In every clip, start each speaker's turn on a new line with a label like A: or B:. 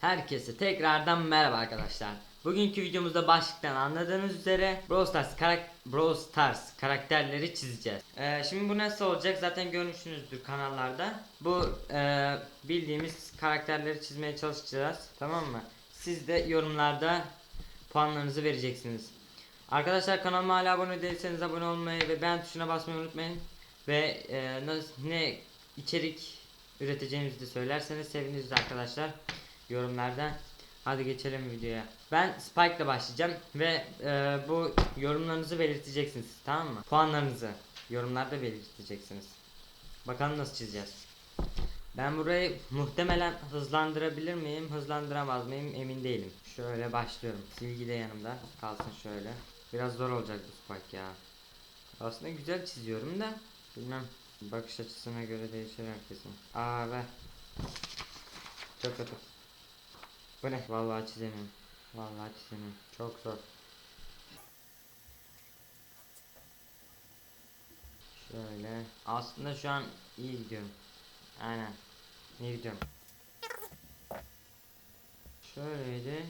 A: Herkese tekrardan merhaba arkadaşlar. Bugünkü videomuzda başlıktan anladığınız üzere Brawl Stars, karak Brawl Stars karakterleri çizeceğiz. Ee, şimdi bu nasıl olacak zaten görmüşsünüzdür kanallarda. Bu e, bildiğimiz karakterleri çizmeye çalışacağız tamam mı? Siz de yorumlarda puanlarınızı vereceksiniz. Arkadaşlar kanalıma hala abone değilseniz abone olmayı ve beğen tuşuna basmayı unutmayın. Ve e, ne içerik üreteceğimizi de söylerseniz seviniriz arkadaşlar yorumlarda. Hadi geçelim videoya. Ben Spike ile başlayacağım ve e, bu yorumlarınızı belirteceksiniz tamam mı? Puanlarınızı yorumlarda belirteceksiniz. Bakalım nasıl çizeceğiz. Ben burayı muhtemelen hızlandırabilir miyim, hızlandıramaz mıyım emin değilim. Şöyle başlıyorum. Silgi de yanımda kalsın şöyle. Biraz zor olacak bu Spike ya. Aslında güzel çiziyorum da bilmem. Bakış açısına göre değişir herkesin. Aa ver. Çok kötü. Bu ne? Vallahi çizemiyorum. Vallahi çizemiyorum. Çok zor. Şöyle. Aslında şu an iyi gidiyorum. Aynen. İyi gidiyorum. Şöyleydi.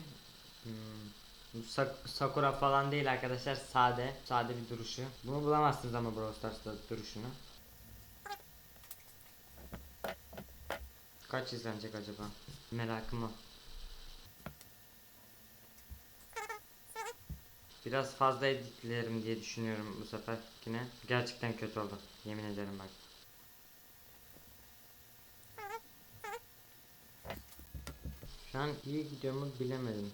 A: Hmm. Sak- Sakura falan değil arkadaşlar. Sade. Sade bir duruşu. Bunu bulamazsınız ama Brawl Stars'ta duruşunu. Kaç izlenecek acaba? Merakım o. Biraz fazla editlerim diye düşünüyorum bu sefer yine. Gerçekten kötü oldu. Yemin ederim bak. Şu an iyi gidiyor mu bilemedim.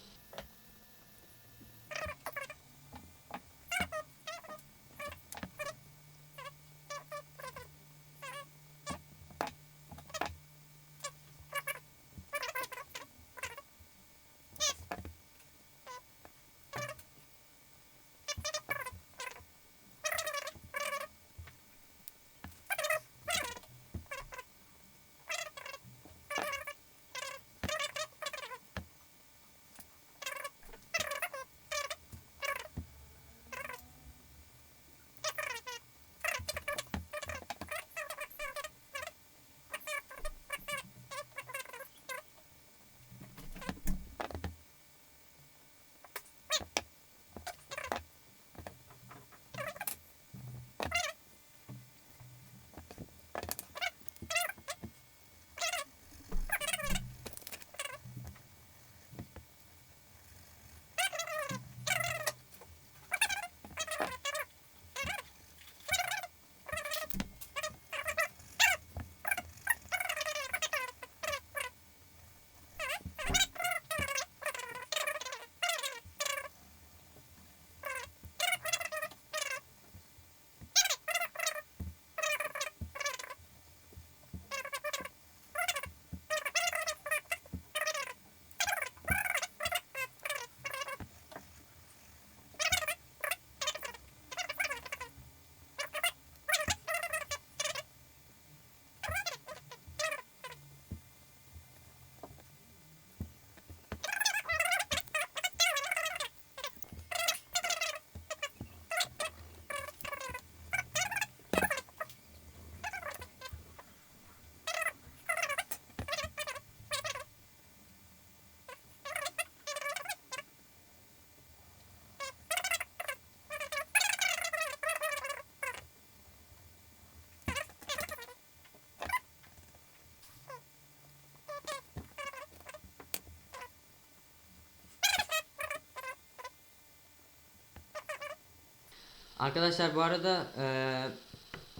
A: Arkadaşlar bu arada eee,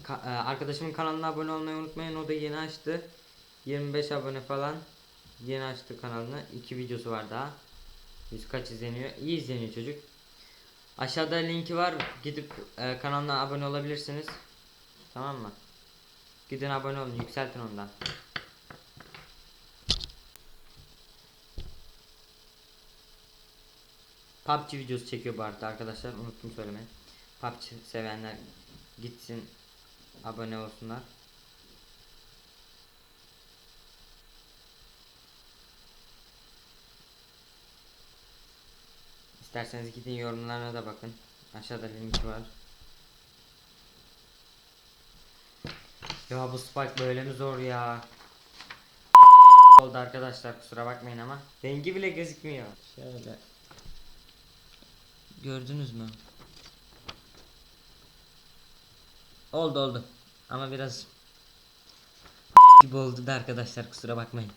A: ka- eee, arkadaşımın kanalına abone olmayı unutmayın. O da yeni açtı. 25 abone falan. Yeni açtı kanalını. 2 videosu var daha. Yüz kaç izleniyor? İyi izleniyor çocuk. Aşağıda linki var. Gidip eee, kanalına abone olabilirsiniz. Tamam mı? Gidin abone olun. Yükseltin ondan. PUBG videosu çekiyor bu arada arkadaşlar. Unuttum söylemeyi. PUBG sevenler gitsin abone olsunlar. İsterseniz gidin yorumlarına da bakın. Aşağıda linki var. Ya bu Spike böyle mi zor ya? oldu arkadaşlar kusura bakmayın ama rengi bile gözükmüyor. Şöyle. Gördünüz mü? Oldu oldu. Ama biraz gibi oldu da arkadaşlar kusura bakmayın.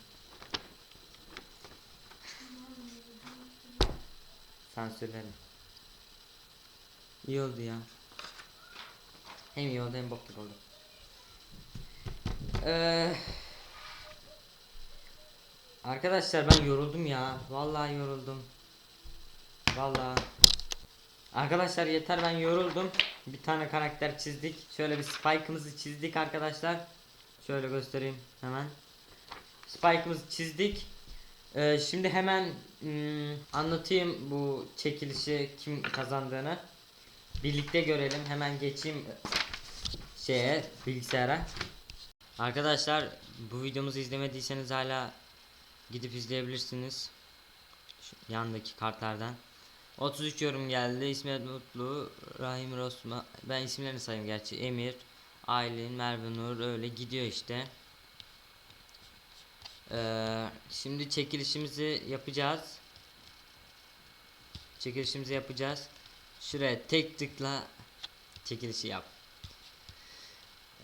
A: Sansürlerim. İyi oldu ya. Hem iyi oldu hem bok gibi oldu. Ee, arkadaşlar ben yoruldum ya. Vallahi yoruldum. Vallahi. Arkadaşlar yeter ben yoruldum. Bir tane karakter çizdik. Şöyle bir Spike'ımızı çizdik arkadaşlar. Şöyle göstereyim hemen. Spike'ımızı çizdik. Ee, şimdi hemen ım, anlatayım bu çekilişi kim kazandığını. Birlikte görelim. Hemen geçeyim şeye bilgisayara. Arkadaşlar bu videomuzu izlemediyseniz hala gidip izleyebilirsiniz. Şu yandaki kartlardan. 33 yorum geldi. İsmet Mutlu, Rahim Rosma. Ben isimlerini sayayım gerçi. Emir, Aylin, Merve Nur öyle gidiyor işte. Ee, şimdi çekilişimizi yapacağız. Çekilişimizi yapacağız. Şuraya tek tıkla çekilişi yap.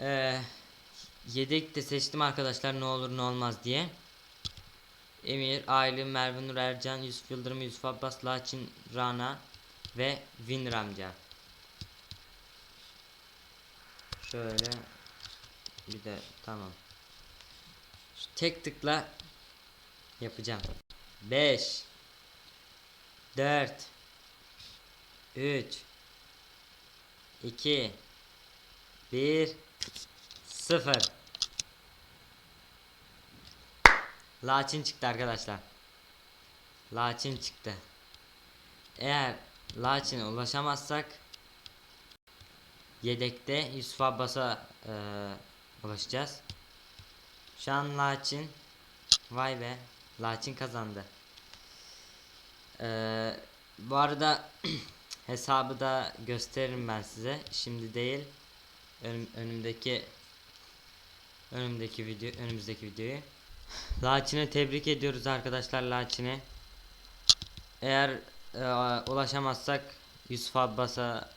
A: Ee, yedek de seçtim arkadaşlar ne olur ne olmaz diye. Emir, Aylin, Merve Nur Ercan, Yusuf Yıldırım, Yusuf Abbas, Laçin, Rana ve Winner amca. Şöyle bir de tamam. Şu tek tıkla yapacağım. 5 4 3 2 1 0 Laçin çıktı arkadaşlar. Laçin çıktı. Eğer Laçin'e ulaşamazsak yedekte Yusuf Abbas'a eee, ulaşacağız. Şu an Laçin vay be Laçin kazandı. Eee, bu arada hesabı da gösteririm ben size. Şimdi değil. Önüm, önümdeki önümdeki video önümüzdeki videoyu. Laçin'e tebrik ediyoruz arkadaşlar Laçin'e. Eğer e, ulaşamazsak Yusuf Abbas'a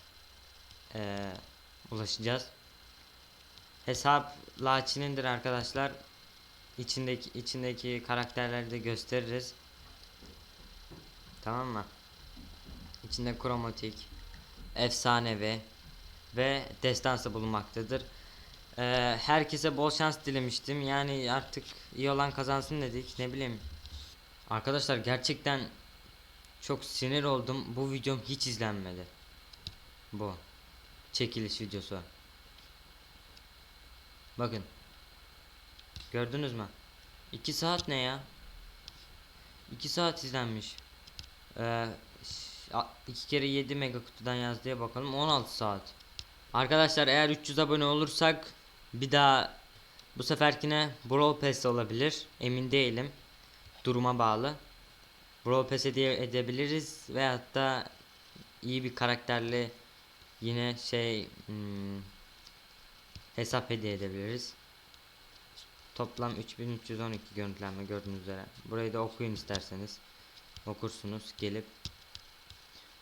A: e, ulaşacağız. Hesap Laçin'indir arkadaşlar. İçindeki içindeki karakterleri de gösteririz. Tamam mı? İçinde kromatik, efsanevi ve destansı bulunmaktadır. Ee, herkese bol şans dilemiştim. Yani artık iyi olan kazansın dedik. Ne bileyim. Arkadaşlar gerçekten çok sinir oldum. Bu videom hiç izlenmedi. Bu çekiliş videosu. Bakın. Gördünüz mü? 2 saat ne ya? 2 saat izlenmiş. Ee, 2 kere 7 mega kutudan yaz diye bakalım 16 saat. Arkadaşlar eğer 300 abone olursak bir daha bu seferkine Brawl Pass olabilir. Emin değilim. Duruma bağlı. Brawl Pass hediye edebiliriz veyahut da iyi bir karakterli yine şey hmm, hesap hediye edebiliriz. Toplam 3312 görüntülenme gördüğünüz üzere. Burayı da okuyun isterseniz. Okursunuz gelip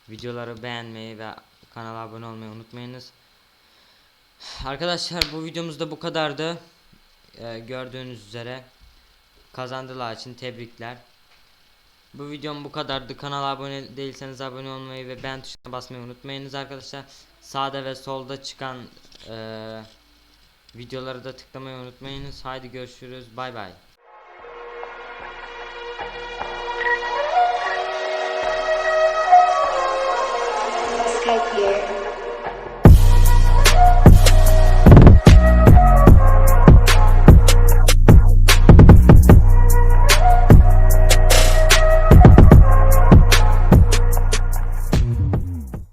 A: videoları beğenmeyi ve kanala abone olmayı unutmayınız. Arkadaşlar bu videomuz da bu kadardı. Ee, gördüğünüz üzere kazandılar için tebrikler. Bu videom bu kadardı. Kanala abone değilseniz abone olmayı ve beğen tuşuna basmayı unutmayınız arkadaşlar. Sağda ve solda çıkan e, videoları da tıklamayı unutmayınız. Haydi görüşürüz. Bay bay.
B: Skype here.